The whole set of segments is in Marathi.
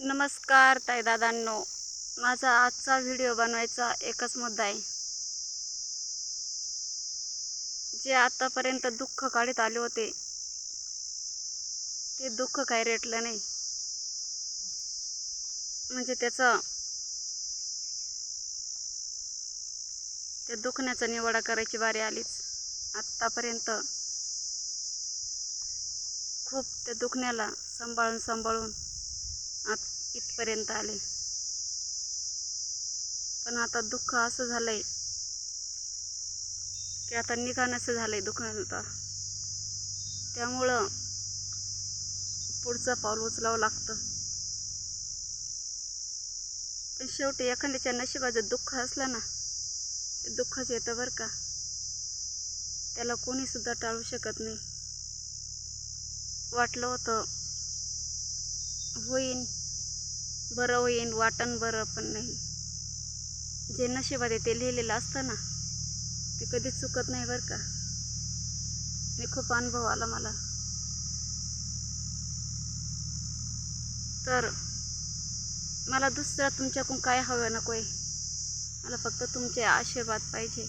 नमस्कार ताई दादांनो माझा आजचा व्हिडिओ बनवायचा एकच मुद्दा आहे. जे आतापर्यंत दुःख काढत आले होते ते दुःख काही रेटलं नाही. म्हणजे त्याचं त्या दुखण्याचा निवाडा करायची बारी आलीच. आत्तापर्यंत खूप त्या दुखण्याला सांभाळून सांभाळून आत इथपर्यंत आले. पण आता दुःख असं झालंय की आता निघाणंसं झालंय दुखण्याचं त्यामुळं पुढचं पाऊल उचलावं लागतं. पण शेवटी एखाद्याच्या नशिबाचं दुःख असलं ना ते दुःखच येतं बरं का. त्याला कोणीसुद्धा टाळू शकत नाही. वाटलं होतं होईन. बरं होईन वाटण बरं पण नाही. जे नशिबात आहे ते लिहिलेलं असतं ना ते कधीच चुकत नाही बरं का. मी खूप अनुभव आला मला. तर मला दुसरा तुमच्याकडून काय हवं नको आहे मला फक्त तुमचे आशीर्वाद पाहिजे.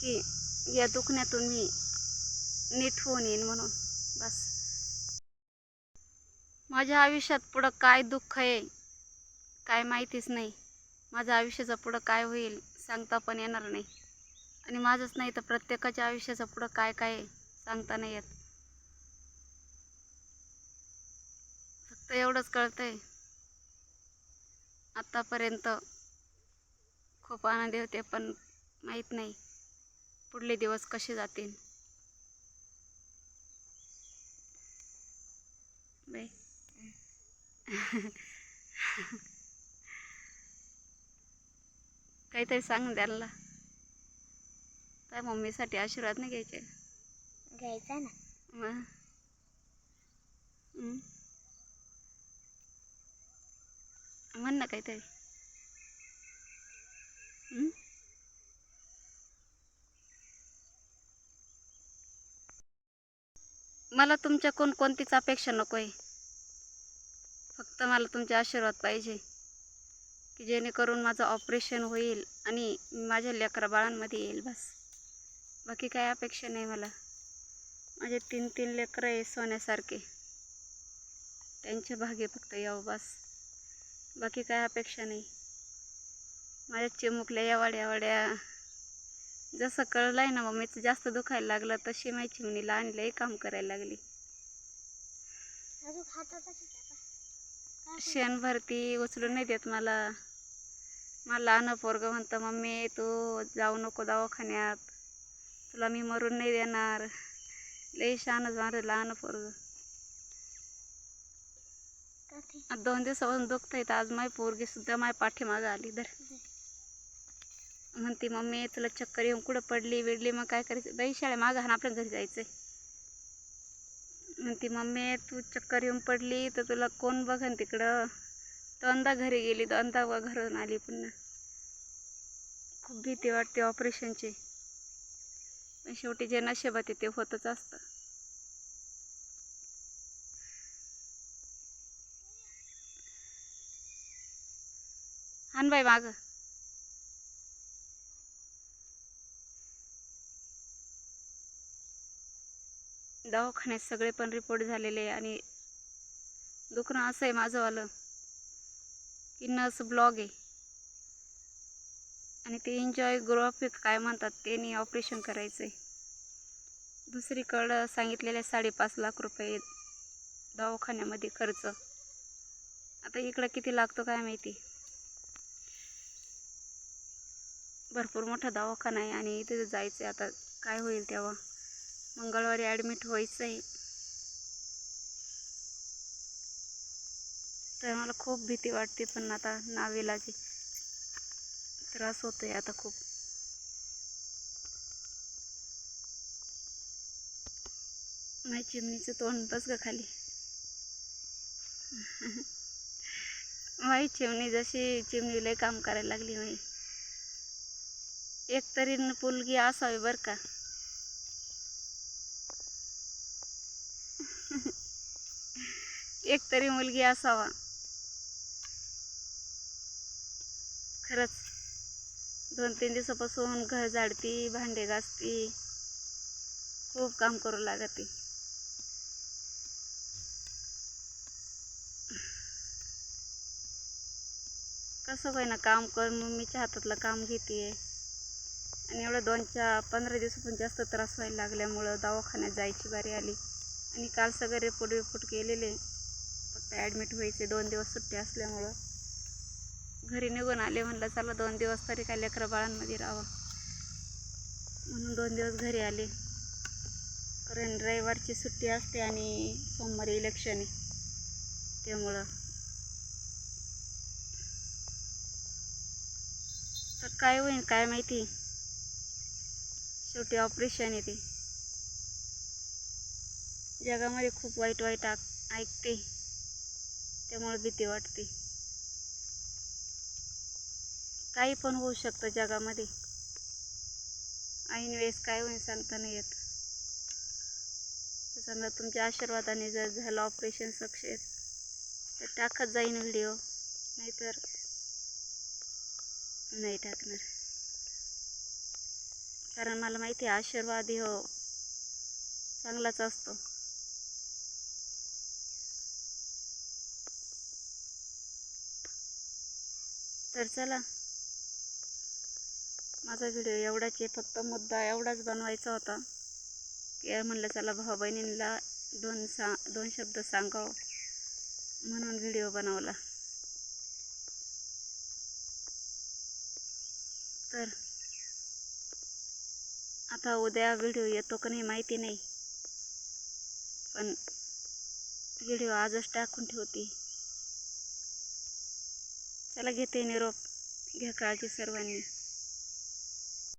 की या दुखण्यातून मी नीट होऊन येईन म्हणून. बस. माझ्या आयुष्यात पुढं काय दुःख आहे काय माहितीच नाही. माझ्या आयुष्याचं पुढं काय होईल सांगता पण येणार नाही. आणि माझंच नाही तर प्रत्येकाच्या आयुष्याचं पुढं काय काय आहे सांगता नाही येत. फक्त एवढंच कळतंय. आत्तापर्यंत खूप आनंदी होते पण माहीत नाही पुढले दिवस कसे जातील. बाई काहीतरी सांग द्यायला. काय मम्मीसाठी आशीर्वाद नाही घ्यायचे? घ्यायचा ना. मग? म्हण ना काहीतरी? मला तुमच्याकडून कोणतीच अपेक्षा नको आहे फक्त मला तुमचे आशीर्वाद पाहिजे की जेणेकरून माझं ऑपरेशन होईल आणि मी माझ्या लेकरा बाळांमध्ये येईल बस. बाकी काय अपेक्षा नाही मला. माझे तीन तीन लेकरं आहे सोन्यासारखे. त्यांचे भाग्य फक्त यावं बस. बाकी काय अपेक्षा नाही. माझ्या चिमुकल्या यावाड्या यावाड्या जसं कळलं आहे ना मम्मीचं जास्त दुखायला लागलं तशी माझी चिमणीला आणलंही काम करायला लागली अजून खातं तसंच आहे आता. काय शेण भरती उचलून नाही देत मला. मला लहान पोरगं म्हणतं मम्मी तू जाऊ नको दवाखान्यात. तुला मी मरून नाही देणार. लई शानच माझं लहान पोरगं. आज दोन दिवसापासून दुखत तर आज माय पोरगी सुद्धा माय पाठीमागं आली तर. म्हणते मम्मी तुला चक्कर येऊन कुठं पडली बिडली मग काय करायचं? बाई शाळे मागं हा आपल्या घरी जायचंय. म्हणते मम्मी तू चक्कर येऊन पडली तर तुला कोण बघन तिकडं? दोनदा घरी गेली दोनदा व घरून आली पुन्हा. खूप भीती वाटते ऑपरेशनची. पण शेवटी जे नशेबात आहे ते होतच असतं. हान बाई मागं. दवाखान्यात सगळे पण रिपोर्ट झालेले आहे आणि दुखणं असं आहे माझंवालं की नर्स ब्लॉग आहे. आणि ते एन्जॉय ग्रोपिक काय म्हणतात त्यांनी ऑपरेशन करायचं आहे दुसरीकडं सांगितलेले साडेपाच लाख रुपये दवाखान्यामध्ये खर्च. आता इकडं किती लागतो काय माहिती? भरपूर मोठा दवाखाना आहे आणि इथे जायचं आहे आता काय होईल तेव्हा? मंगळवारी ॲडमिट व्हायचं आहे तर मला खूप भीती वाटते पण आता नावेलाची. त्रास होतो आहे आता खूप. माझ्या चिमणीचं तोंड बस ग खाली. माझी चिमणी जशी चिमणीला काम करायला लागली माही एक तरी पुलगी असावी बरं का. एक तरी मुलगी असावा. खरंच दोन तीन दिवसापासून घर झाडती भांडे घासती खूप काम करू लागते. कसं होईना काम कर मम्मीच्या हातातलं काम घेते आणि एवढं दोनच्या पंधरा दिवसापासून जास्त त्रास व्हायला लागल्यामुळं दवाखान्यात जायची बारी आली. आणि काल सगळे रिपोर्ट विपोर्ट केलेले. फक्त ॲडमिट व्हायचे. दोन दिवस सुट्टी असल्यामुळं. घरी निघून आले म्हणलं चला दोन दिवस तरी काय लेकरं बाळांमध्ये राहावं. म्हणून दोन दिवस घरी आले. कारण रविवारची सुट्टी असते आणि सोमवारी इलेक्शन आहे. त्यामुळं. तर काय होईल काय माहिती? शेवटी ऑपरेशन आहे ते. जगामध्ये खूप वाईट वाईट ऐकते त्यामुळे भीती वाटते. काही पण होऊ शकतं जगामध्ये. ऐन वेळेस काय होईल सांगता नाही येत. समजा तुमच्या आशीर्वादाने जर झालं ऑपरेशन सक्सेस तर टाकत जाईन व्हिडिओ नाहीतर नाही टाकणार. कारण मला माहिती आहे आशीर्वाद हो चांगलाच असतो. तर चला. माझा व्हिडिओ एवढाच आहे फक्त मुद्दा एवढाच बनवायचा होता. की म्हणलं चला भाऊ बहिणींना दोन सा दोन शब्द सांगावं. म्हणून व्हिडिओ बनवला. तर आता उद्या व्हिडिओ येतो का नाही माहिती नाही. पण व्हिडिओ आजच टाकून ठेवते. चला घेते निरोप. घ्या काळजी सर्वांनी.